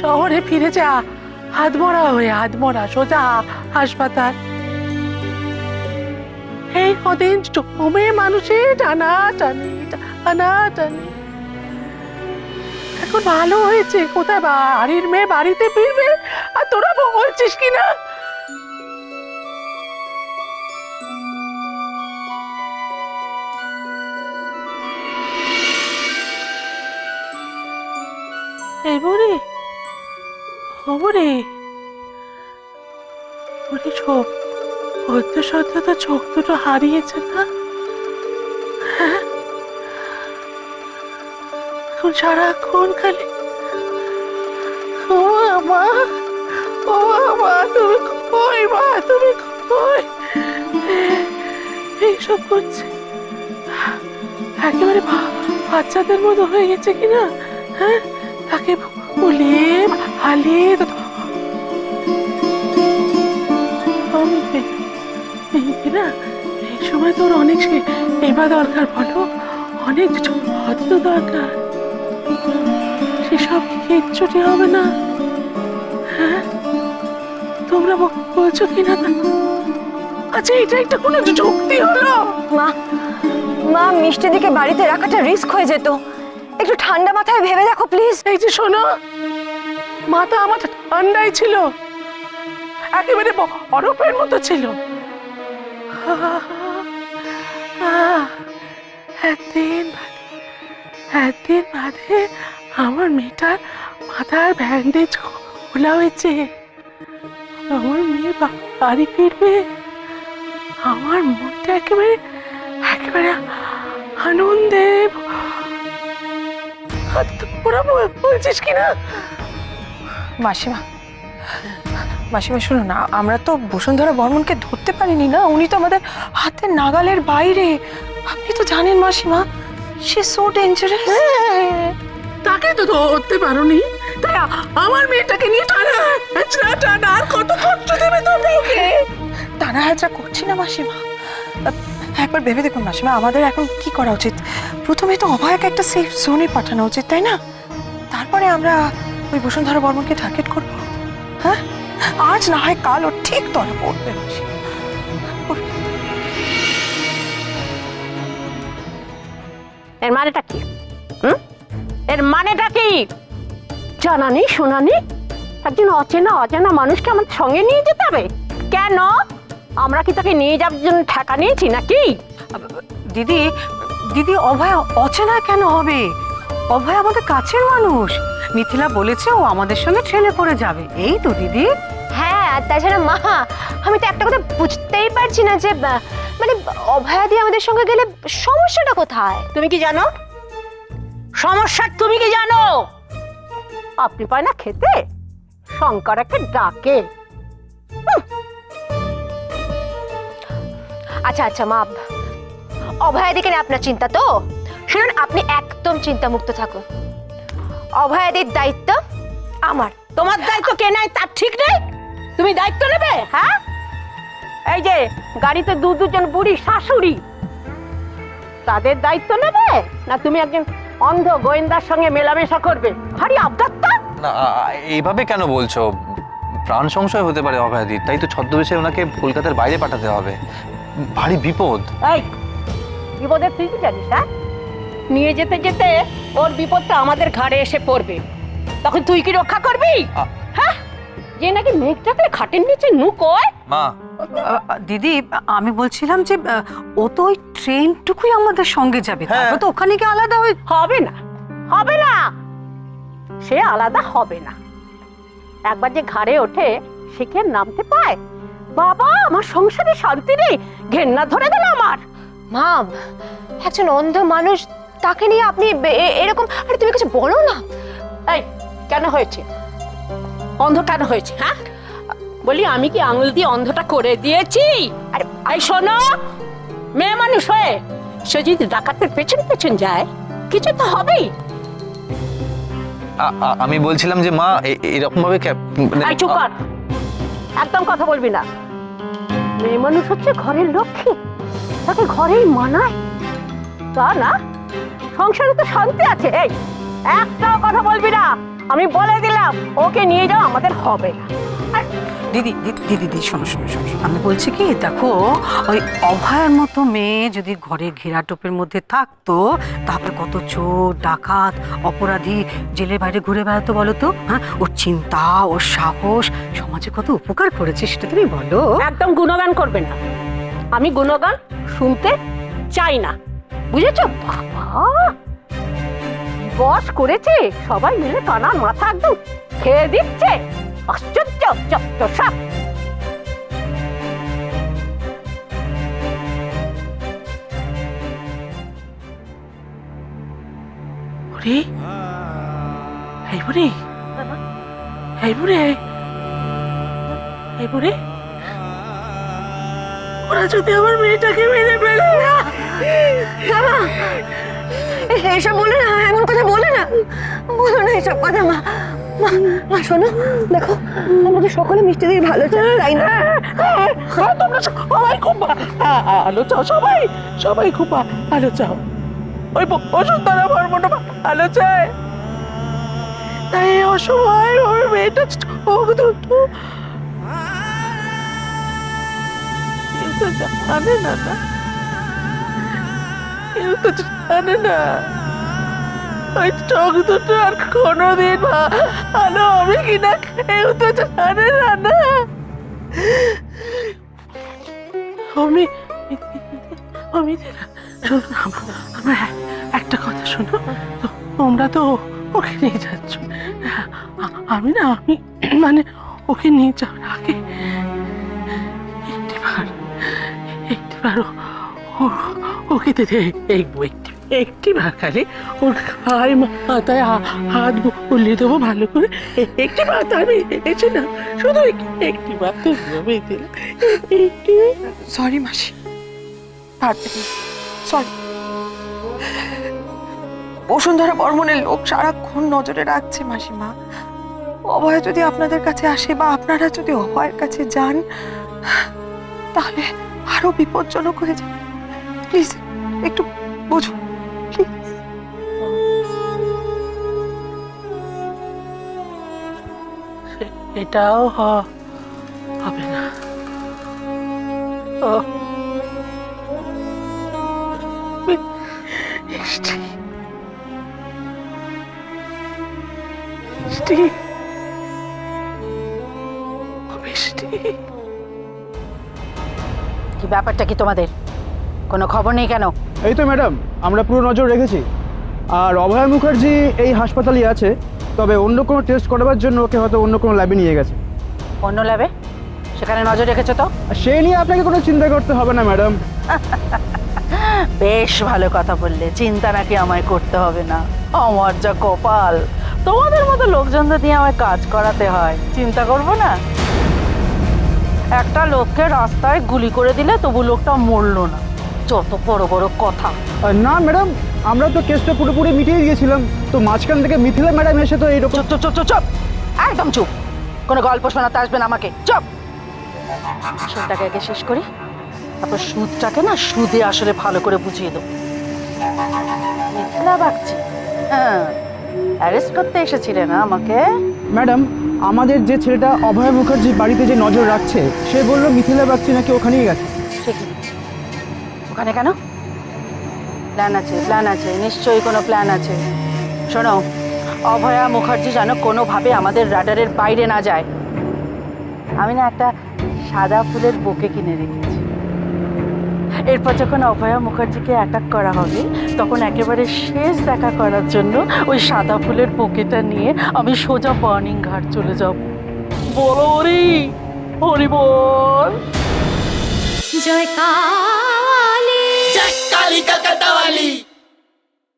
শহরে ফিরে যা। হাতমরা হয়ে হাতমরা সোজা হাসপাতাল। এই কদিন জমে মানুষের টানা টানি টানা টানি। এখন ভালো হয়েছে, কোথায় বাড়ির মেয়ে বাড়িতে ফিরবে? আর তোরা বলছিস কি ও বুড়ি বুড়ি চোখ সদ্য সদ্য তো চোখ দুটো হারিয়েছে না? হ্যাঁ? এখন সারাক্ষণ খালি ও মা ও মা, তুমি কই, মা, তুমি কই? এইসব করছে। একেবারে বাচ্চাদের মতো হয়ে গেছে কিনা? হ্যাঁ? তাকে বলিয়ে হালিয়ে না? এই সময় তোর অনেক সেবা দরকার বলো অনেক যত্ন দরকার। সেসব কিচ্ছুটি হবে না। হ্যাঁ? তোমরা বলছো কি না আচ্ছা এটা একটা কোনো যুক্তি হলো। মা মা মিষ্টি দিকে বাড়িতে রাখাটা রিস্ক হয়ে যেত। একটু ঠান্ডা মাথায় ভেবে দেখো প্লিজ। এই যে শোনো মাথা আমার ঠান্ডাই ছিল। একেবারে বরফের মতো ছিল। একদিন একদিন বাদে আমার মেয়েটার মাথার ব্যান্ডেজ খোলা হয়েছে। আমার মেয়ে বাড়ি ফিরবে। আমার মনটা একেবারে একেবারে আনন্দে তোরা বল- বলছিস কিনা? মাসিমা মাসিমা শুনো না আমরা তো বসুন্ধরা বর্মনকে ধরতে পারিনি না উনি তো আমাদের হাতের নাগালের বাইরে। আপনি তো জানেন মাসিমা সে সো ডেঞ্জারাস তাকে তো ধরতে পারোনি। তাই আমার মেয়েটাকে নিয়ে টানা টানা টানা আর কত খরচ দেবে তোমরা ওকে? টানা হাজরা করছি না মাসিমা। একবার ভেবে দেখুন মাসিমা আমাদের এখন কি করা উচিত? প্রথমে তো অভয়কে একটা সেফ জোনে পাঠানো উচিত তাই না? তারপরে আমরা ওই বসুন্ধরা বর্মনকে টার্গেট করব। হ্যাঁ? আজ না হয় কাল ও ঠিক ধরা পড়বে। এর মানেটা কি? হুম? এর মানেটা কি? জানানি শোনানি? একজন অচেনা অচেনা মানুষকে আমাদের সঙ্গে নিয়ে যেতে হবে? কেন? আমরা কি তাকে নিয়ে যাওয়ার জন্য ঠেকা নিয়েছি নাকি? দিদি দিদি অভয় অচেনা কেন হবে? অভয় আমাদের কাছের মানুষ। মিথিলা বলেছে ও আমাদের সঙ্গে ট্রেনে করে যাবে। এই তো দিদি। হ্যাঁ আর তাছাড়া মা আমি তো একটা কথা বুঝতেই পারছি না যে আহ, মানে অভয়াদি আমাদের সঙ্গে গেলে সমস্যাটা কোথায়? তুমি কি জানো? সমস্যা তুমি কি জানো? আপনি পায় না খেতে? শঙ্করাকে ডাকে। আচ্ছা আচ্ছা মা অভয়াদিকে নিয়ে আপনার চিন্তা তো? শুনুন আপনি একদম চিন্তামুক্ত থাকুন। অভয়াদির দায়িত্ব আমার। তোমার দায়িত্ব কে নাই তার ঠিক নেই? তুমি দায়িত্ব নেবে? হ্যাঁ? এই যে গাড়িতে দু দুজন বুড়ি শাশুড়ি তাদের দায়িত্ব নেবে? না তুমি একজন অন্ধ গোয়েন্দার সঙ্গে মেলামেশা করবে? ভারী আবদাত্তা না এইভাবে কেন বলছো? প্রাণ সংশয় হতে পারে অভয়াদির তাই তো ছদ্মবেশে ওনাকে কলকাতার বাইরে পাঠাতে হবে। ভারী বিপদ। এই বিপদের তুই কি জানিস হ্যাঁ? নিয়ে যেতে যেতে ওর বিপদটা আমাদের ঘাড়ে এসে পড়বে। তখন তুই কি রক্ষা করবি? হ্যাঁ? যে নাকি মেঘটাকে খাটের নিচে নুকোয় মা। দিদি আমি বলছিলাম যে ও তো ওই ট্রেনটুকুই আমাদের সঙ্গে যাবে। হ্যাঁ। তারপর তো ওখানে গিয়ে আলাদা হয়ে হবে না। হবে না। সে আলাদা হবে না। একবার যে ঘাড়ে ওঠে সে কি নামতে পায়? বাবা আমার সংসারে শান্তি নেই। ঘেন্না ধরে গেল আমার। মা একজন অন্ধ মানুষ তাকে নিয়ে আপনি এরকম আরে তুমি কিছু বলো না। এই কেন হয়েছে? অন্ধ কেন হয়েছে হ্যাঁ? বলি আমি কি আঙুল দিয়ে অন্ধটা করে দিয়েছি? আরে আই শোনো মেয়ে মানুষ হয়ে সে যদি ডাকাতের পেছন পেছন যায় কিছু তো হবেই। আমি বলছিলাম যে মা এরকম ভাবে মানে- চুপ কর। একদম কথা বলবি না। মেয়ে মানুষ হচ্ছে ঘরের লক্ষ্মী। তাকে ঘরেই মানায়। তা না? সংসারে তো শান্তি আছে। এই একটাও কথা বলবি না। আমি বলে দিলাম ওকে নিয়ে যাও আমাদের হবে না। দিদি দিদি দিদি শোনো শোনো শোনো। আমি বলছি কি দেখো ওই অভয়ের মতো মেয়ে যদি ঘরে ঘেরাটোপের মধ্যে থাকতো তারপরে কত চোর ডাকাত অপরাধী জেলের বাইরে ঘুরে বেড়াতো বলো তো হ্যাঁ? ওর চিন্তা ওর সাহস সমাজে কত উপকার করেছে সেটা তুমি বলো। একদম গুণগান করবে না। আমি গুণগান শুনতে চাই না। বুঝেছ? বাবা! বস করেছে, সবাই মিলে কানার মাথা একদম খেয়ে দিচ্ছে। আশ্চর্য ওরা যদি আমার মেয়েটাকে মেরে ফেলে। এসব বলে না এমন কথা বলে না। বলো না এসব কথা মা। মা শোনো দেখো আমাদের সকলে মিষ্টি দিয়ে ভালো চাই তাই না। হ্যাঁ, তোমরা সবাই খুব আলো চাও সবাই সবাই খুব আলো চাও। ওই বসুন্ধরা বর্মন আলো চায়। তাই অসময় ওর মেয়েটা চোখ দুটো জানে না না। কেউ জানে না। ওই চোখ দুটো আর কোনোদিন ভালো হবে কিনা কেউ তো জানে না না। আমি শোনো আমার একটা কথা শোনো, তোমরা তো ওকে নিয়ে যাচ্ছ। আমি না, আমি মানে ওকে নিয়ে যাওয়ার আগে একটিবার একটিবার ওকে দেখব একটি একটিবার খালি ওর খায় মাথায় হাত বুলিয়ে দেবো ভালো করে। একটি একটিবার তো আমি এসে না, শুধু একটি একটিবার তো আমি দিলাম। একটি সরি মাসি। সরি বসুন্ধরা বর্মনের লোক সারাক্ষণ নজরে রাখছে মাসিমা অভয় যদি আপনাদের কাছে আসে বা আপনারা যদি অভয়ের কাছে যান, তাহলে আরও বিপজ্জনক হয়ে যাবে। প্লিজ একটু বুঝুন। এটাও হ- হবে না। ও। মিষ্টি। মিষ্টি। মিষ্টি। কি ব্যাপারটা কি তোমাদের? কোনো খবর নেই কেন? এই তো ম্যাডাম আমরা পুরো নজর রেখেছি। আর অভয় মুখার্জি এই হাসপাতালেই আছে। তবে অন্য কোনো টেস্ট করাবার জন্য ওকে হয়তো অন্য কোনো ল্যাবে নিয়ে গেছে। অন্য ল্যাবে সেখানে নজর রেখেছো তো? সেই নিয়ে আপনাকে কোনো চিন্তা করতে হবে না ম্যাডাম বেশ ভালো কথা বললে চিন্তা নাকি আমায় করতে হবে না। আমার যা কপাল। তোমাদের মতো লোকজনদের দিয়ে আমায় কাজ করাতে হয় চিন্তা করব না। একটা লোককে রাস্তায় গুলি করে দিলে তবু লোকটা মরলো না। যত বড় বড় কথা। না ম্যাডাম আমরা তো কেসটা পুরোপুরি মিটিয়ে দিয়েছিলাম তো মাঝখান থেকে মিথিলা ম্যাডাম এসে তো এইরকম চুপ চুপ চুপ চুপ চুপ। একদম চুপ। কোনো গল্প শোনাতে আসবেন আমাকে। চুপ। সুদটাকে আগে শেষ করি। তারপর সুদটাকে না সুদে আসলে ভালো করে বুঝিয়ে দেবো। মিথিলা বাগচি। হ্যাঁ অ্যারেস্ট করতে এসেছিলে না আমাকে? ম্যাডাম আমাদের যে ছেলেটা অভয় মুখার্জি বাড়িতে যে নজর রাখছে সে বলল মিথিলা বাগচি নাকি ওখানেই গেছে সে কি? ওখানে কেন? প্ল্যান আছে প্ল্যান আছে নিশ্চয়ই কোনো প্ল্যান আছে। শোনো অভয়া মুখার্জি যেন কোনোভাবে আমাদের রাডারের বাইরে না যায়। আমি না একটা সাদা ফুলের বুকে কিনে রেখেছি। এরপর যখন অভয়া মুখার্জিকে অ্যাটাক করা হবে তখন একেবারে শেষ দেখা করার জন্য ওই সাদা ফুলের বুকেটা নিয়ে আমি সোজা বার্নিং ঘাট চলে যাব। বলো হরি হরি বল। জয় কালী জয় কালী